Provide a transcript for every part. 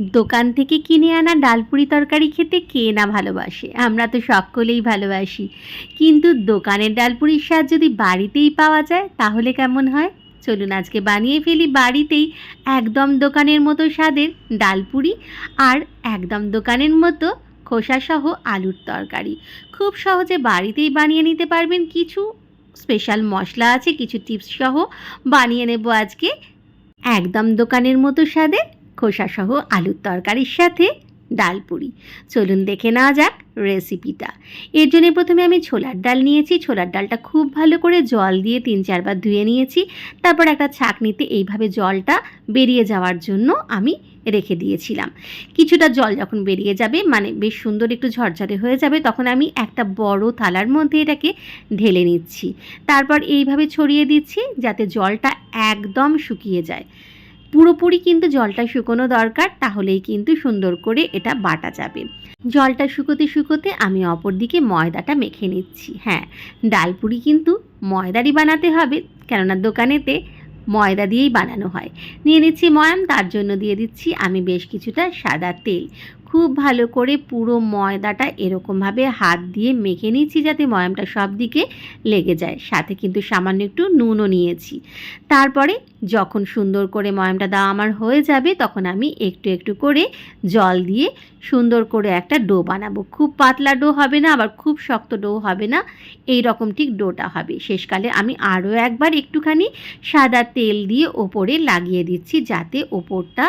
দোকান থেকে কিনে আনা ডালপুরি তরকারি খেতে কে না ভালোবাসে? আমরা তো সকলেই ভালোবাসি। কিন্তু দোকানের ডালপুরির স্বাদ যদি বাড়িতেই পাওয়া যায়, তাহলে কেমন হয়? চলুন আজকে বানিয়ে ফেলি বাড়িতেই একদম দোকানের মতো স্বাদের ডালপুরি আর একদম দোকানের মতো খোসাসহ আলুর তরকারি। খুব সহজে বাড়িতেই বানিয়ে নিতে পারবেন কিছু স্পেশাল মশলা আছে, কিছু টিপস সহ বানিয়ে নেব আজকে। একদম দোকানের মতো স্বাদে খোসাসহ আলুর তরকারির সাথে ডালপুরি চলুন দেখে নেওয়া যাক রেসিপিটা। এর জন্য প্রথমে আমি ছোলার ডাল নিয়েছি। ছোলার ডালটা খুব ভালো করে জল দিয়ে তিন চারবার ধুয়ে নিয়েছি। তারপর একটা ছাঁকনিতে এইভাবে জলটা বেরিয়ে যাওয়ার জন্য আমি রেখে দিয়েছিলাম। কিছুটা জল যখন বেরিয়ে যাবে মানে বেশ সুন্দর একটু ঝরঝরে হয়ে যাবে, তখন আমি একটা বড় থালার মধ্যে এটাকে ঢেলে নিচ্ছি। তারপর এইভাবে ছড়িয়ে দিচ্ছি যাতে জলটা একদম শুকিয়ে যায়। পুরোপুরি কিন্তু জলটা শুকোনো দরকার, তাহলেই কিন্তু সুন্দর করে এটা বাটা যাবে। জলটা শুকোতে শুকোতে আমি অপর দিকে ময়দাটা মেখে নিচ্ছি। হ্যাঁ ডালপুরি কিন্তু ময়দারই বানাতে হবে, কেননা দোকানেতে ময়দা দিয়েই বানানো হয়। নিয়ে নিচ্ছি ময়াম, তার জন্য দিয়ে দিচ্ছি আমি বেশ কিছুটা সাদা তেল। খুব ভালো করে পুরো ময়দাটা এরকমভাবে হাত দিয়ে মেখে নিচ্ছি যাতে ময়ামটা সব দিকে লেগে যায়। সাথে কিন্তু সামান্য একটু নুনও নিয়েছি। তারপরে যখন সুন্দর করে ময়ামটা দেওয়া আমার হয়ে যাবে, তখন আমি একটু একটু করে জল দিয়ে সুন্দর করে একটা ডো বানাবো। খুব পাতলা ডো হবে না, আবার খুব শক্ত ডো হবে না এই রকম ঠিক ডোটা হবে। শেষকালে আমি আরও একবার একটুখানি সাদা তেল দিয়ে ওপরে লাগিয়ে দিচ্ছি যাতে ওপরটা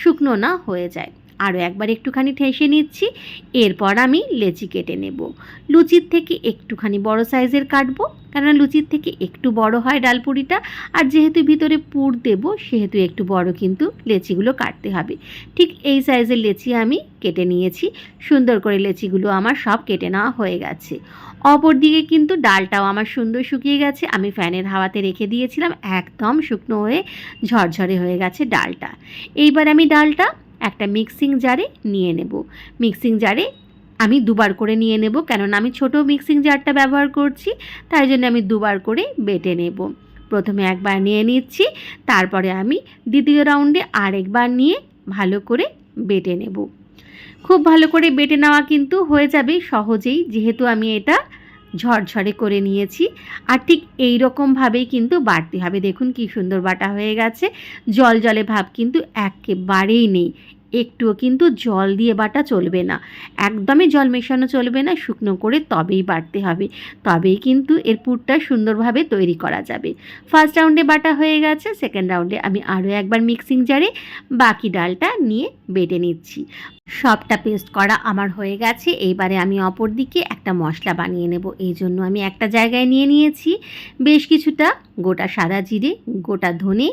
শুকনো না হয়ে যায়। আরও একবার একটুখানি ঠেসে নিচ্ছি, এরপর আমি লেচি কেটে নেব। লুচির থেকে একটুখানি বড় সাইজের কাটবো, কেননা লুচির থেকে একটু বড় হয় ডালপুরিটা, আর যেহেতু ভিতরে পুর দেব, সেহেতু একটু বড় কিন্তু লেচিগুলো কাটতে হবে। ঠিক এই সাইজের লেচি আমি কেটে নিয়েছি, সুন্দর করে লেচিগুলো আমার সব কেটে নেওয়া হয়ে গেছে। অপর দিকে কিন্তু ডালটাও আমার সুন্দর শুকিয়ে গেছে, আমি ফ্যানের হাওয়াতে রেখে দিয়েছিলাম, একদম শুকনো হয়ে ঝরঝরে হয়ে গেছে ডালটা। এইবার আমি ডালটা একটা মিক্সিং জারে নিয়ে নেব। মিক্সিং জারে আমি দুবার করে নিয়ে নেব, কেননা আমি ছোট মিক্সিং জারটা ব্যবহার করছি, তাই জন্য আমি দুবার করে বেটে নেব। প্রথমে একবার নিয়ে নিচ্ছি, তারপরে আমি দ্বিতীয় রাউন্ডে আরেকবার নিয়ে ভালো করে বেটে নেব। খুব ভালো করে বেটে নেওয়া কিন্তু হয়ে যাবে সহজেই, যেহেতু আমি এটা ঝরঝরে করে নিয়েছি। আর ঠিক এই রকমভাবেই কিন্তু বাড়তে হবে। দেখুন কি সুন্দর বাটা হয়ে গেছে। জল জলে ভাব কিন্তু একেবারেই নেই। একটুও কিন্তু জল দিয়ে বাটা চলবে না। একদমই জল মেশানো চলবে না, শুকনো করে তবেই বাটতে হবে। তবেই কিন্তু এর পুরটা সুন্দরভাবে তৈরি করা যাবে। ফার্স্ট রাউন্ডে বাটা হয়ে গেছে, সেকেন্ড রাউন্ডে আমি আরও একবার মিক্সিং জারে বাকি ডালটা নিয়ে বেটে নিচ্ছি। সবটা পেস্ট করা আমার হয়ে গেছে। এইবারে আমি অপর দিকে একটা মশলা বানিয়ে নেব। এই জন্য আমি একটা জায়গায় নিয়ে নিয়েছি বেশ কিছুটা। গোটা সাদা জিরে, গোটা ধনে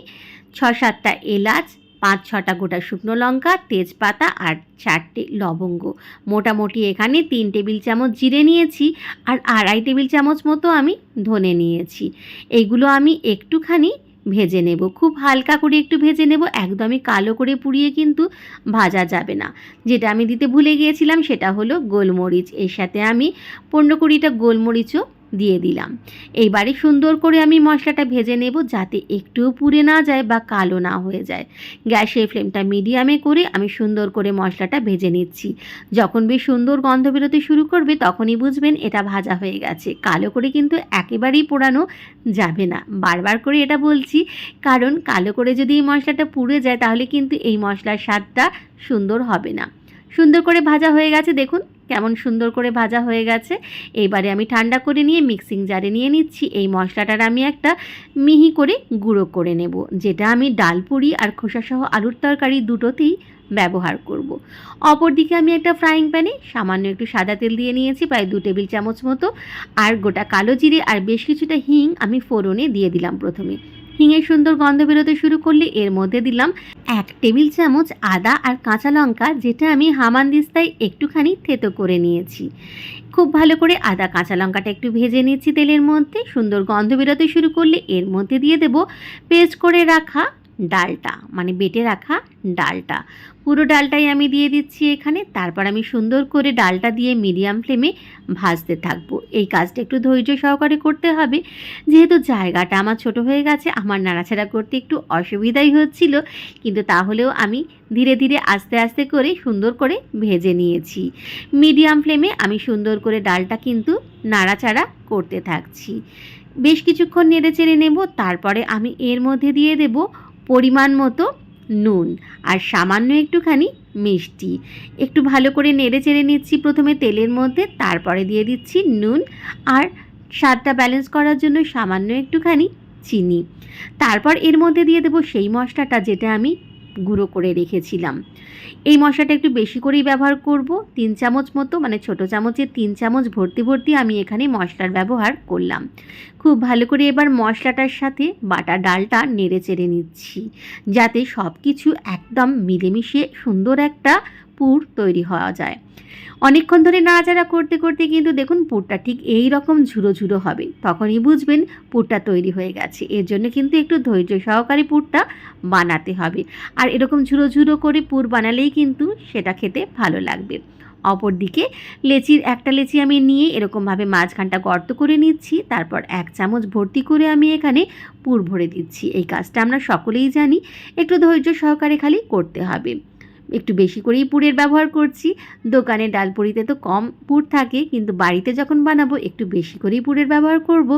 ছ সাতটা এলাচ পাঁচ ছটা গোটা শুকনো লঙ্কা, তেজপাতা আর চারটে লবঙ্গ। মোটামুটি এখানে তিন টেবিল চামচ জিরে নিয়েছি আর আড়াই টেবিল চামচ মতো আমি ধনে নিয়েছি। এইগুলো আমি একটুখানি ভেজে নেব। খুব হালকা করে একটু ভেজে নেব। একদমই কালো করে পুড়িয়ে কিন্তু ভাজা যাবে না। যেটা আমি দিতে ভুলে গিয়েছিলাম সেটা হলো গোলমরিচ। এর সাথে আমি পনেরো কুড়িটা গোলমরিচও দিয়ে দিলাম। এইবারে সুন্দর করে আমি মশলাটা ভেজে নেব যাতে একটুও পুড়ে না যায় বা কালো না হয়ে যায়। গ্যাসের ফ্লেমটা মিডিয়ামে করে আমি সুন্দর করে মশলাটা ভেজে নিচ্ছি। যখন বেশ সুন্দর গন্ধ বেরোতে শুরু করবে তখনই বুঝবেন এটা ভাজা হয়ে গেছে। কালো করে কিন্তু একেবারেই পোড়ানো যাবে না। বারবার করে এটা বলছি, কারণ কালো করে যদি এই মশলাটা পুড়ে যায় তাহলে কিন্তু এই মশলার স্বাদটা সুন্দর হবে না। সুন্দর করে ভাজা হয়ে গেছে দেখুন। কেমন সুন্দর করে ভাজা হয়ে গেছে। এইবারে আমি ঠান্ডা করে নিয়ে মিক্সিং জারে নিয়ে নিচ্ছি। এই মশলাটার আমি একটা মিহি করে গুঁড়ো করে নেব, যেটা আমি ডাল ডালপুরি আর খোসাসহ আলুর তরকারি দুটোতেই ব্যবহার করব। অপরদিকে আমি একটা ফ্রাইং প্যানে সামান্য একটু সাদা তেল দিয়ে নিয়েছি, প্রায় দু টেবিল চামচ মতো। আর গোটা কালো জিরে আর বেশ কিছুটা হিং আমি ফোড়নে দিয়ে দিলাম প্রথমে। হিঙের সুন্দর গন্ধ বেরোতে শুরু করলে এর মধ্যে দিলাম এক টেবিল চামচ আদা আর কাঁচা লঙ্কা, যেটা আমি হামান দিস্তায় একটুখানি থেতো করে নিয়েছি। খুব ভালো করে আদা, কাঁচা লঙ্কাটা একটু ভেজে নিচ্ছি তেলের মধ্যে। সুন্দর গন্ধ বেরোতে শুরু করলে এর মধ্যে দিয়ে দেব পেস্ট করে রাখা ডালটা মানে বেটে রাখা ডালটা। পুরো ডালটাই আমি দিয়ে দিচ্ছি এখানে। তারপর আমি সুন্দর করে ডালটা দিয়ে মিডিয়াম ফ্লেমে ভাজতে থাকব। এই কাজটা একটু ধৈর্য সহকারে করতে হবে। যেহেতু জায়গাটা আমার ছোট হয়ে গেছে, আমার নাড়াচাড়া করতে একটু অসুবিধাই হচ্ছিল, কিন্তু তাহলেও আমি ধীরে ধীরে আস্তে আস্তে করে সুন্দর করে ভেজে নিয়েছি। মিডিয়াম ফ্লেমে আমি সুন্দর করে ডালটা কিন্তু নাড়াচাড়া করতে থাকছি। বেশ কিছুক্ষণ নেড়ে চেড়ে নেব, তারপরে আমি এর মধ্যে দিয়ে দেব পরিমাণ মতো নুন আর সামান্য একটুখানি মিষ্টি। একটু ভালো করে নেড়ে চেড়ে নিচ্ছি প্রথমে তেলের মধ্যে, তারপরে দিয়ে দিচ্ছি নুন আর স্বাদটা ব্যালেন্স করার জন্য সামান্য একটুখানি চিনি। তারপর এর মধ্যে দিয়ে দেবো সেই মশলাটা যেটা আমি গুঁড়ো করে রেখেছিলাম। এই মশলাটা একটু বেশি করেই ব্যবহার করব, তিন চামচ মতো মানে ছোট চামচে তিন চামচ ভর্তি ভর্তি আমি এখানে মশলার ব্যবহার করলাম। খুব ভালো করে এবার মশলাটার সাথে বাটা ডালটা নেড়ে চেড়ে নিচ্ছি, যাতে সব কিছু একদম মিলেমিশে সুন্দর একটা পুর তৈরি হওয়া যায়। অনেকক্ষণ ধরে নাড়াচাড়া করতে করতে কিন্তু দেখুন পুরটা ঠিক এই রকম ঝুড়ো ঝুড়ো হবে। তখনই বুঝবেন পুরটা তৈরি হয়ে গেছে। এর জন্য কিন্তু একটু ধৈর্য সহকারে পুরটা বানাতে হবে। আর এরকম ঝুড়ো ঝুড়ো করে পুর বানালেই কিন্তু সেটা খেতে ভালো লাগবে। অপরদিকে লেচির একটা লেচি আমি নিয়ে এরকমভাবে মাঝখানটা গর্ত করে নিচ্ছি। তারপর এক চামচ ভর্তি করে আমি এখানে পুর ভরে দিচ্ছি। এই কাজটা আমরা সকলেই জানি। একটু ধৈর্য সহকারে খালি করতে হবে। একটু বেশি করেই পুরের ব্যবহার করছি। দোকানে ডাল ডালপুরিতে তো কম পুর থাকে, কিন্তু বাড়িতে যখন বানাবো একটু বেশি করেই পুরের ব্যবহার করব,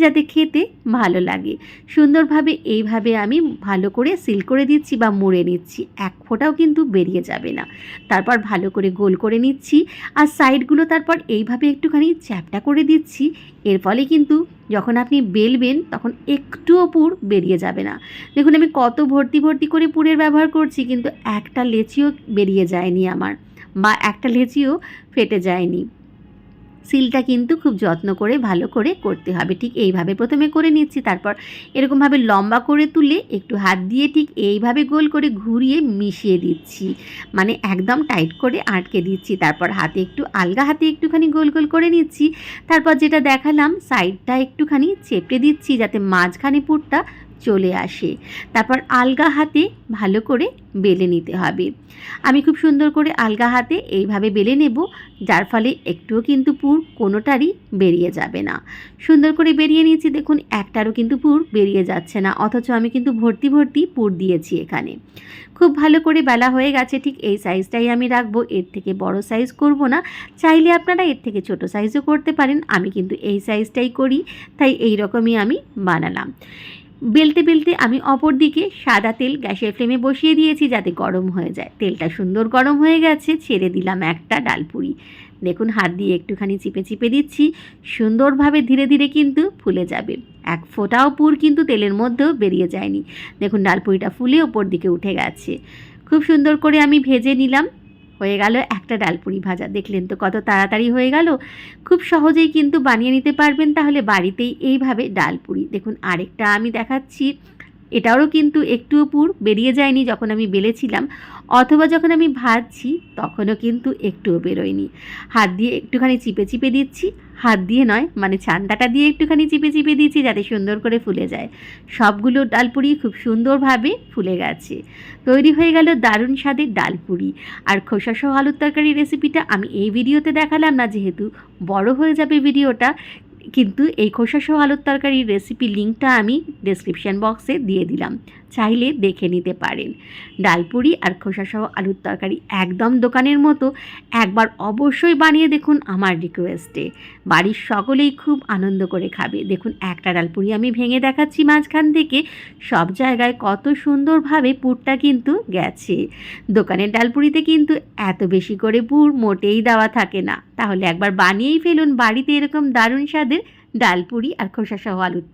যাতে খেতে ভালো লাগে। সুন্দরভাবে এইভাবে আমি ভালো করে সিল করে দিচ্ছি বা মুড়ে নিচ্ছি, এক ফোঁটাও কিন্তু বেরিয়ে যাবে না। তারপর ভালো করে গোল করে নিচ্ছি, আর সাইডগুলো তারপর এইভাবে একটুখানি চ্যাপটা করে দিচ্ছি, এর ফলে কিন্তু যখন আপনি বেলবেন, তখন একটুও পুর বেরিয়ে যাবে না। দেখুন, আমি কত ভর্তি ভর্তি করে পুরের ব্যবহার করছি, কিন্তু একটা লেচিও বেরিয়ে যায়নি আমার, বা একটা লেচিও ফেটে যায়নি। সিলটা কিন্তু খুব যত্ন করে, ভালো করে করতে হবে। ঠিক এইভাবে প্রথমে করে নিচ্ছি, তারপর এরকমভাবে লম্বা করে তুলে একটু হাত দিয়ে ঠিক এইভাবে গোল করে ঘুরিয়ে মিশিয়ে দিচ্ছি। মানে একদম টাইট করে আটকে দিচ্ছি, তারপর হাতে একটু আলগা হাতে একটুখানি গোল গোল করে নিচ্ছি। তারপর যেটা দেখালাম, সাইডটা একটুখানি চেপে দিচ্ছি, যাতে মাঝখানে পুরটা চলে আসে। তারপর আলগা হাতে ভালো করে বেলে নিতে হবে। আমি খুব সুন্দর করে আলগা হাতে এইভাবে বেলে নেব, যার ফলে একটুও কিন্তু পুর কোনোটারই বেরিয়ে যাবে না। সুন্দর করে বেরিয়ে নিয়েছি, দেখুন একটারও কিন্তু পুর বেরিয়ে যাচ্ছে না, অথচ আমি কিন্তু ভর্তি ভর্তি পুর দিয়েছি এখানে। খুব ভালো করে বেলা হয়ে গেছে, ঠিক এই সাইজটাই আমি রাখব, এর থেকে বড় সাইজ করব না। চাইলে আপনারা এর থেকে ছোট সাইজও করতে পারেন, আমি কিন্তু এই সাইজটাই করি, তাই এই রকমই আমি বানালাম। বেলতে বেলতে আমি অপর দিকে সাদা তেল গ্যাসের ফ্লেমে বসিয়ে দিয়েছি যাতে গরম হয়ে যায়। তেলটা সুন্দর গরম হয়ে গেছে, ছেড়ে দিলাম একটা ডালপুরি। দেখুন, হাত দিয়ে একটুখানি চিপে চিপে দিচ্ছি, সুন্দরভাবে ধীরে ধীরে কিন্তু ফুলে যাবে। এক ফোঁটাও পুর কিন্তু তেলের মধ্যেও বেরিয়ে যায়নি। দেখুন, ডালপুরিটা ফুলে ওপর দিকে উঠে গেছে। খুব সুন্দর করে আমি ভেজে নিলাম। হয়ে গেল একটা ডালপুরি ভাজা। দেখলেন তো কত তাড়াতাড়ি হয়ে গেল। খুব সহজেই কিন্তু বানিয়ে নিতে পারবেন তাহলে বাড়িতেই এইভাবে ডালপুরি। দেখুন, আরেকটা আমি দেখাচ্ছি। এটারও কিন্তু একটুও পুর বেরিয়ে যায়নি যখন আমি বেলেছিলাম, অথবা যখন আমি ভাজছি তখনও কিন্তু একটুও বেরোয়নি। হাত দিয়ে একটুখানি চিপে চিপে দিচ্ছি, হাত দিয়ে নয় মানে ছান্দাটা দিয়ে একটুখানি চিপে চিপে দিচ্ছি যাতে সুন্দর করে ফুলে যায়। সবগুলো ডালপুরি খুব সুন্দরভাবে ফুলে গেছে। তৈরি হয়ে গেল দারুণ স্বাদের ডালপুরি আর খোসাসহ আলুর তরকারি রেসিপিটা আমি এই ভিডিওতে দেখালাম না, যেহেতু বড় হয়ে যাবে ভিডিওটা কিন্তু এই খোসাসহ আলুর তরকারির রেসিপি লিঙ্কটা আমি ডেসক্রিপশান বক্সে দিয়ে দিলাম। চাইলে দেখে নিতে পারেন। ডালপুরি আর খোসাসহ আলুর তরকারি একদম দোকানের মতো একবার অবশ্যই বানিয়ে দেখুন আমার রিকোয়েস্টে। বাড়ির সকলেই খুব আনন্দ করে খাবে। দেখুন, একটা ডালপুরি আমি ভেঙে দেখাচ্ছি মাঝখান থেকে। সব জায়গায় কত সুন্দরভাবে পুরটা কিন্তু গেছে। দোকানের ডালপুরিতে কিন্তু এত বেশি করে পুর মোটেই দেওয়া থাকে না। তাহলে একবার বানিয়েই ফেলুন। বাড়িতে এরকম দারুণ স্বাদের ডালপুরি আর খোসাসহ আলুর